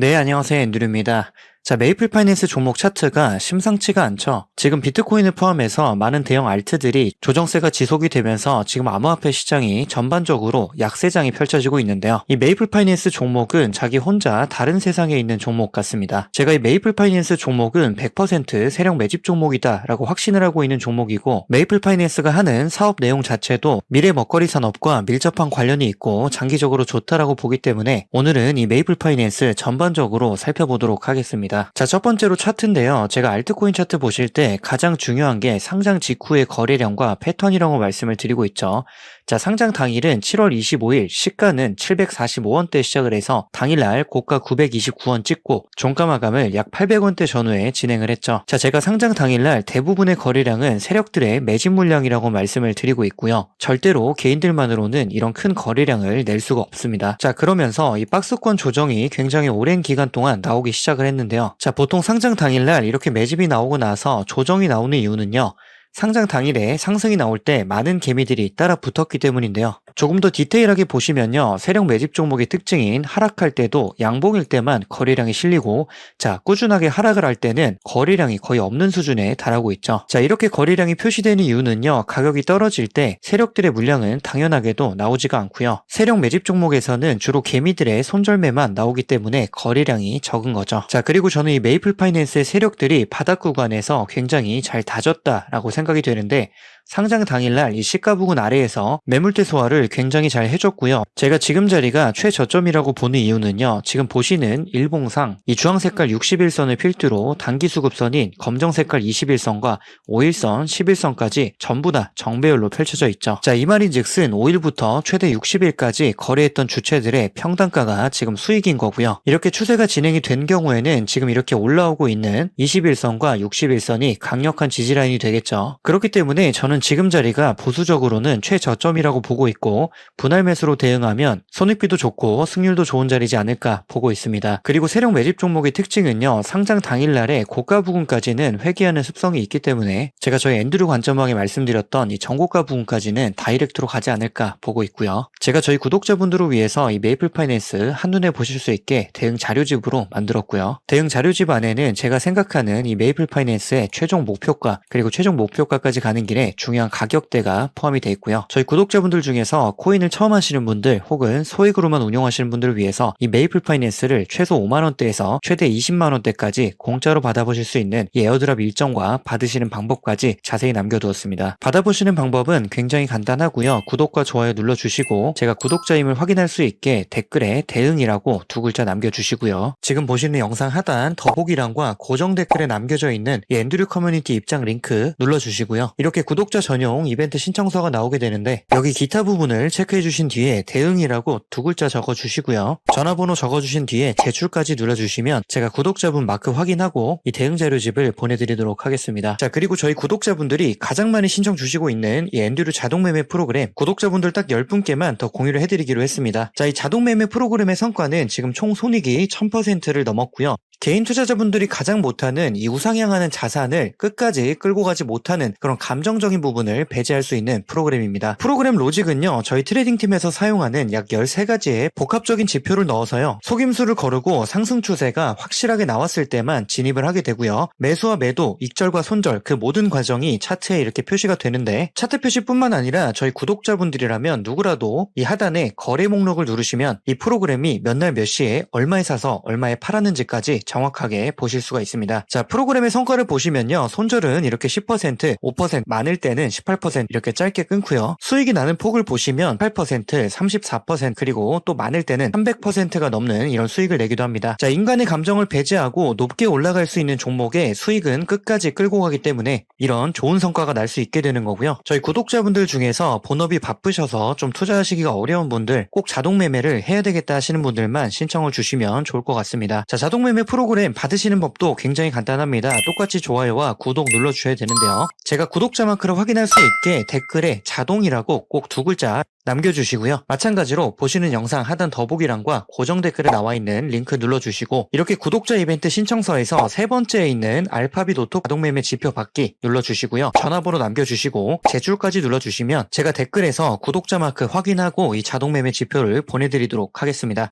네, 안녕하세요. 앤드류입니다. 자, 메이플 파이낸스 종목 차트가 심상치가 않죠. 지금 비트코인을 포함해서 많은 대형 알트들이 조정세가 지속이 되면서 지금 암호화폐 시장이 전반적으로 약세장이 펼쳐지고 있는데요. 이 메이플 파이낸스 종목은 자기 혼자 다른 세상에 있는 종목 같습니다. 제가 이 메이플 파이낸스 종목은 100% 세력 매집 종목이다라고 확신을 하고 있는 종목이고 메이플 파이낸스가 하는 사업 내용 자체도 미래 먹거리 산업과 밀접한 관련이 있고 장기적으로 좋다라고 보기 때문에 오늘은 이 메이플 파이낸스 전반적으로 살펴보도록 하겠습니다. 자, 첫 번째로 차트인데요. 제가 알트코인 차트 보실 때 가장 중요한 게 상장 직후의 거래량과 패턴이라고 말씀을 드리고 있죠. 자, 상장 당일은 7월 25일 시가는 745원대 시작을 해서 당일날 고가 929원 찍고 종가 마감을 약 800원대 전후에 진행을 했죠. 자, 제가 상장 당일날 대부분의 거래량은 세력들의 매집 물량이라고 말씀을 드리고 있고요. 절대로 개인들만으로는 이런 큰 거래량을 낼 수가 없습니다. 자, 그러면서 이 박스권 조정이 굉장히 오랜 기간 동안 나오기 시작을 했는데요. 자, 보통 상장 당일날 이렇게 매집이 나오고 나서 조정이 나오는 이유는요. 상장 당일에 상승이 나올 때 많은 개미들이 따라 붙었기 때문인데요. 조금 더 디테일하게 보시면요. 세력 매집 종목의 특징인 하락할 때도 양봉일 때만 거래량이 실리고 자, 꾸준하게 하락을 할 때는 거래량이 거의 없는 수준에 달하고 있죠. 자, 이렇게 거래량이 표시되는 이유는요. 가격이 떨어질 때 세력들의 물량은 당연하게도 나오지가 않고요. 세력 매집 종목에서는 주로 개미들의 손절매만 나오기 때문에 거래량이 적은 거죠. 자, 그리고 저는 이 메이플 파이낸스의 세력들이 바닥 구간에서 굉장히 잘 다졌다라고 생각이 되는데 상장 당일날 이 시가 부근 아래에서 매물대 소화를 굉장히 잘 해줬고요. 제가 지금 자리가 최저점이라고 보는 이유는요. 지금 보시는 일봉상 이 주황 색깔 61선을 필두로 단기 수급선인 검정 색깔 21선과 5일선, 11선까지 전부 다 정배열로 펼쳐져 있죠. 자, 이 말인 즉슨 5일부터 최대 60일까지 거래했던 주체들의 평단가가 지금 수익인 거고요. 이렇게 추세가 진행이 된 경우에는 지금 이렇게 올라오고 있는 21선과 61선이 강력한 지지라인이 되겠죠. 그렇기 때문에 저는 지금 자리가 보수적으로는 최저점이라고 보고 있고 분할 매수로 대응하면 손익비도 좋고 승률도 좋은 자리지 않을까 보고 있습니다. 그리고 세력 매집 종목의 특징은요. 상장 당일날에 고가 부근까지는 회귀하는 습성이 있기 때문에 제가 저희 앤드류 관점왕에 말씀드렸던 이 정고가 부근까지는 다이렉트로 가지 않을까 보고 있고요. 제가 저희 구독자분들을 위해서 이 메이플 파이낸스 한눈에 보실 수 있게 대응 자료집으로 만들었고요. 대응 자료집 안에는 제가 생각하는 이 메이플 파이낸스의 최종 목표가 그리고 최종 목표가까지 가는 길에 중요한 가격대가 포함이 되어 있고요. 저희 구독자분들 중에서 코인을 처음 하시는 분들 혹은 소액으로만 운영하시는 분들을 위해서 이 메이플 파이낸스를 최소 5만 원대에서 최대 20만 원대까지 공짜로 받아보실 수 있는 이 에어드랍 일정과 받으시는 방법까지 자세히 남겨두었습니다. 받아보시는 방법은 굉장히 간단하고요. 구독과 좋아요 눌러주시고 제가 구독자임을 확인할 수 있게 댓글에 대응이라고 두 글자 남겨주시고요. 지금 보시는 영상 하단 더보기란과 고정 댓글에 남겨져 있는 이 앤드류 커뮤니티 입장 링크 눌러주시고요. 이렇게 구독 자 전용 이벤트 신청서가 나오게 되는데 여기 기타 부분을 체크해 주신 뒤에 대응이라고 두 글자 적어 주시고요. 전화번호 적어 주신 뒤에 제출까지 눌러 주시면 제가 구독자분 마크 확인하고 이 대응 자료집을 보내드리도록 하겠습니다. 자 그리고 저희 구독자분들이 가장 많이 신청 주시고 있는 이 앤드류 자동 매매 프로그램 구독자분들 딱 10분께만 더 공유를 해드리기로 했습니다. 자 이 자동 매매 프로그램의 성과는 지금 총 손익이 1000%를 넘었고요. 개인 투자자분들이 가장 못하는 이 우상향하는 자산을 끝까지 끌고 가지 못하는 그런 감정적인 부분을 배제할 수 있는 프로그램입니다. 프로그램 로직은요, 저희 트레이딩 팀에서 사용하는 약 13가지의 복합적인 지표를 넣어서요, 속임수를 거르고 상승 추세가 확실하게 나왔을 때만 진입을 하게 되고요, 매수와 매도, 익절과 손절, 그 모든 과정이 차트에 이렇게 표시가 되는데, 차트 표시뿐만 아니라 저희 구독자분들이라면 누구라도 이 하단에 거래 목록을 누르시면 이 프로그램이 몇 날 몇 시에 얼마에 사서 얼마에 팔았는지까지 정확하게 보실 수가 있습니다. 자, 프로그램의 성과를 보시면요. 손절은 이렇게 10%, 5%, 많을 때는 18% 이렇게 짧게 끊고요. 수익이 나는 폭을 보시면 8%, 34% 그리고 또 많을 때는 300%가 넘는 이런 수익을 내기도 합니다. 자, 인간의 감정을 배제하고 높게 올라갈 수 있는 종목의 수익은 끝까지 끌고 가기 때문에 이런 좋은 성과가 날 수 있게 되는 거고요. 저희 구독자분들 중에서 본업이 바쁘셔서 좀 투자하시기가 어려운 분들 꼭 자동 매매를 해야 되겠다 하시는 분들만 신청을 주시면 좋을 것 같습니다. 자, 자동 매매 프로 그램 받으시는 법도 굉장히 간단합니다. 똑같이 좋아요와 구독 눌러주셔야 되는데요. 제가 구독자 마크를 확인할 수 있게 댓글에 자동이라고 꼭 두 글자 남겨주시고요. 마찬가지로 보시는 영상 하단 더보기란과 고정 댓글에 나와 있는 링크 눌러주시고 이렇게 구독자 이벤트 신청서에서 세 번째에 있는 알파비 노트 자동매매 지표 받기 눌러주시고요. 전화번호 남겨주시고 제출까지 눌러주시면 제가 댓글에서 구독자 마크 확인하고 이 자동매매 지표를 보내드리도록 하겠습니다.